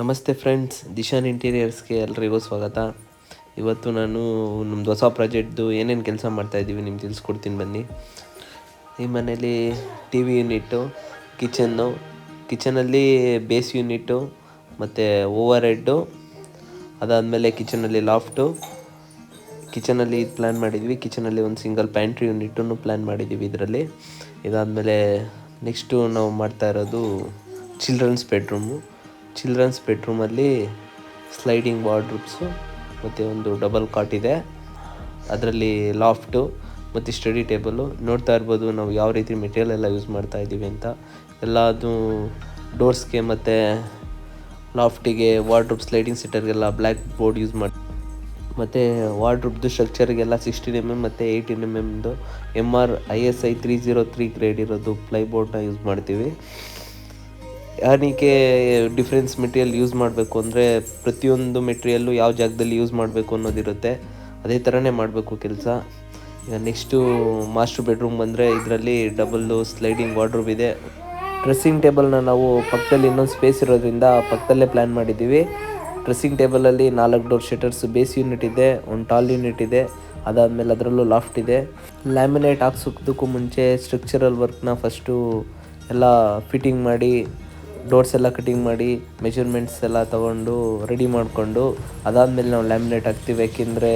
ನಮಸ್ತೆ ಫ್ರೆಂಡ್ಸ್, ದಿಶಾನ್ ಇಂಟೀರಿಯರ್ಸ್ಗೆ ಎಲ್ರಿಗೂ ಸ್ವಾಗತ. ಇವತ್ತು ನಾನು ನಮ್ಮದು ಹೊಸ ಪ್ರಾಜೆಕ್ಟ್ದು ಏನೇನು ಕೆಲಸ ಮಾಡ್ತಾಯಿದ್ದೀವಿ ನಿಮ್ಗೆ ತಿಳಿಸ್ಕೊಡ್ತೀನಿ ಬನ್ನಿ. ಈ ಮನೇಲಿ ಟಿ ವಿ ಯೂನಿಟ್ಟು, ಕಿಚನ್ನು, ಕಿಚನಲ್ಲಿ ಬೇಸ್ ಯೂನಿಟ್ಟು, ಮತ್ತು ಓವರ್ ಹೆಡ್ಡು ಅದಾದಮೇಲೆ ಕಿಚನಲ್ಲಿ ಲಾಫ್ಟು, ಕಿಚನಲ್ಲಿ ಇದು ಪ್ಲ್ಯಾನ್ ಮಾಡಿದ್ವಿ, ಕಿಚನಲ್ಲಿ ಒಂದು ಸಿಂಗಲ್ ಪ್ಯಾಂಟ್ರಿ ಯೂನಿಟನ್ನು ಪ್ಲ್ಯಾನ್ ಮಾಡಿದ್ದೀವಿ ಇದರಲ್ಲಿ. ಇದಾದಮೇಲೆ ನೆಕ್ಸ್ಟು ನಾವು ಮಾಡ್ತಾ ಇರೋದು ಚಿಲ್ಡ್ರನ್ಸ್ ಬೆಡ್ರೂಮು. ಚಿಲ್ಡ್ರನ್ಸ್ ಬೆಡ್ರೂಮಲ್ಲಿ ಸ್ಲೈಡಿಂಗ್ ವಾರ್ಡ್ರೂಬ್ಸು ಮತ್ತು ಒಂದು ಡಬಲ್ ಕಾಟ್ ಇದೆ. ಅದರಲ್ಲಿ ಲಾಫ್ಟು ಮತ್ತು ಸ್ಟಡಿ ಟೇಬಲು. ನೋಡ್ತಾ ಇರ್ಬೋದು ನಾವು ಯಾವ ರೀತಿ ಮೆಟೀರಿಯಲ್ ಎಲ್ಲ ಯೂಸ್ ಮಾಡ್ತಾ ಇದ್ದೀವಿ ಅಂತ. ಎಲ್ಲ ಅದು ಡೋರ್ಸ್ಗೆ ಮತ್ತು ಲಾಫ್ಟಿಗೆ ವಾರ್ಡ್ರೂಬ್ ಸ್ಲೈಡಿಂಗ್ ಸೆಟರ್ಗೆಲ್ಲ ಬ್ಲ್ಯಾಕ್ ಬೋರ್ಡ್ ಯೂಸ್ ಮಾಡಿ, ಮತ್ತು ವಾರ್ಡ್ರೂಬ್ದು ಸ್ಟ್ರಕ್ಚರ್ಗೆಲ್ಲ ಸಿಕ್ಸ್ಟೀನ್ ಎಂ ಎಂ ಮತ್ತು eighteen M ಎಮ್ದು M R I S I three zero three grade ಇರೋದು ಪ್ಲೈಬೋರ್ಡ್ನ ಯೂಸ್ ಮಾಡ್ತೀವಿ. ಏನಕ್ಕೆ ಡಿಫ್ರೆನ್ಸ್ ಮೆಟೀರಿಯಲ್ ಯೂಸ್ ಮಾಡಬೇಕು ಅಂದರೆ ಪ್ರತಿಯೊಂದು ಮೆಟೀರಿಯಲ್ಲು ಯಾವ ಜಾಗದಲ್ಲಿ ಯೂಸ್ ಮಾಡಬೇಕು ಅನ್ನೋದಿರುತ್ತೆ. ಅದೇ ಥರನೇ ಮಾಡಬೇಕು ಕೆಲಸ. ಈಗ ನೆಕ್ಸ್ಟು ಮಾಸ್ಟರ್ ಬೆಡ್ರೂಮ್ ಬಂದರೆ ಇದರಲ್ಲಿ ಡಬಲ್ಲು ಸ್ಲೈಡಿಂಗ್ ವಾರ್ಡ್ರೂಬ್ ಇದೆ. ಡ್ರೆಸ್ಸಿಂಗ್ ಟೇಬಲ್ನ ನಾವು ಪಕ್ಕದಲ್ಲಿ ಇನ್ನೊಂದು ಸ್ಪೇಸ್ ಇರೋದ್ರಿಂದ ಪಕ್ಕದಲ್ಲೇ ಪ್ಲ್ಯಾನ್ ಮಾಡಿದ್ದೀವಿ. ಡ್ರೆಸ್ಸಿಂಗ್ ಟೇಬಲಲ್ಲಿ ನಾಲ್ಕು ಡೋರ್ ಶಟರ್ಸ್ ಬೇಸ್ ಯೂನಿಟ್ ಇದೆ, ಒಂದು ಟಾಲ್ ಯೂನಿಟ್ ಇದೆ, ಅದಾದಮೇಲೆ ಅದರಲ್ಲೂ ಲಾಫ್ಟ್ ಇದೆ. ಲ್ಯಾಮಿನೇಟ್ ಹಾಕ್ಸೋದಕ್ಕೂ ಮುಂಚೆ ಸ್ಟ್ರಕ್ಚರಲ್ ವರ್ಕ್ನ ಫಸ್ಟು ಎಲ್ಲ ಫಿಟ್ಟಿಂಗ್ ಮಾಡಿ ಡೋರ್ಸ್ ಎಲ್ಲ ಕಟಿಂಗ್ ಮಾಡಿ, ಮೆಷರ್ಮೆಂಟ್ಸ್ ಎಲ್ಲ ತೊಗೊಂಡು ರೆಡಿ ಮಾಡಿಕೊಂಡು, ಅದಾದಮೇಲೆ ನಾವು ಲ್ಯಾಮಿನೇಟ್ ಹಾಕ್ತೀವಿ. ಯಾಕೆಂದರೆ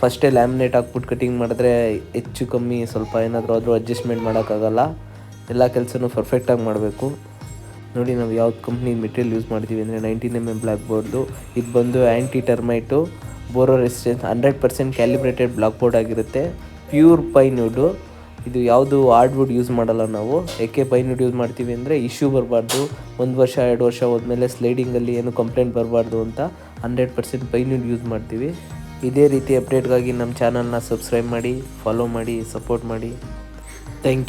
ಫಸ್ಟೇ ಲ್ಯಾಮಿನೇಟ್ ಹಾಕ್ಬಿಟ್ಟು ಕಟಿಂಗ್ ಮಾಡಿದ್ರೆ ಹೆಚ್ಚು ಕಮ್ಮಿ ಸ್ವಲ್ಪ ಏನಾದರೂ ಆದರೂ ಅಡ್ಜಸ್ಟ್ಮೆಂಟ್ ಮಾಡೋಕ್ಕಾಗಲ್ಲ. ಎಲ್ಲ ಕೆಲಸನೂ ಪರ್ಫೆಕ್ಟಾಗಿ ಮಾಡಬೇಕು. ನೋಡಿ, ನಾವು ಯಾವ್ದು ಕಂಪ್ನಿ ಮೆಟೀರಿಯಲ್ ಯೂಸ್ ಮಾಡ್ತೀವಿ ಅಂದರೆ ನೈಂಟೀನ್ ಎಂ ಎಂ ಬ್ಲ್ಯಾಕ್ ಬೋರ್ಡ್ದು ಇದು ಬಂದು anti termite borer resistance hundred percent calibrated block board ಆಗಿರುತ್ತೆ ಪ್ಯೂರ್ ಪೈನ್ವುಡ್ಡು ಇದು ಯಾವುದು ಹಾರ್ಡ್ವುಡ್ ಯೂಸ್ ಮಾಡಲ್ಲ ನಾವು. ಏಕೆ ಪೈನ್ವುಡ್ ಯೂಸ್ ಮಾಡ್ತೀವಿ ಅಂದರೆ ಇಶ್ಯೂ ಬರಬಾರ್ದು. ಒಂದು ವರ್ಷ, ಎರಡು ವರ್ಷ ಹೋದ್ಮೇಲೆ ಸ್ಲೈಡಿಂಗಲ್ಲಿ ಏನು ಕಂಪ್ಲೇಂಟ್ ಬರಬಾರ್ದು ಅಂತ ಹಂಡ್ರೆಡ್ ಪರ್ಸೆಂಟ್ ಪೈನ್ವುಡ್ ಯೂಸ್ ಮಾಡ್ತೀವಿ. ಇದೇ ರೀತಿ ಅಪ್ಡೇಟ್ಗಾಗಿ ನಮ್ಮ ಚಾನಲ್ನ ಸಬ್ಸ್ಕ್ರೈಬ್ ಮಾಡಿ ಫಾಲೋ ಮಾಡಿ ಸಪೋರ್ಟ್ ಮಾಡಿ. Thank you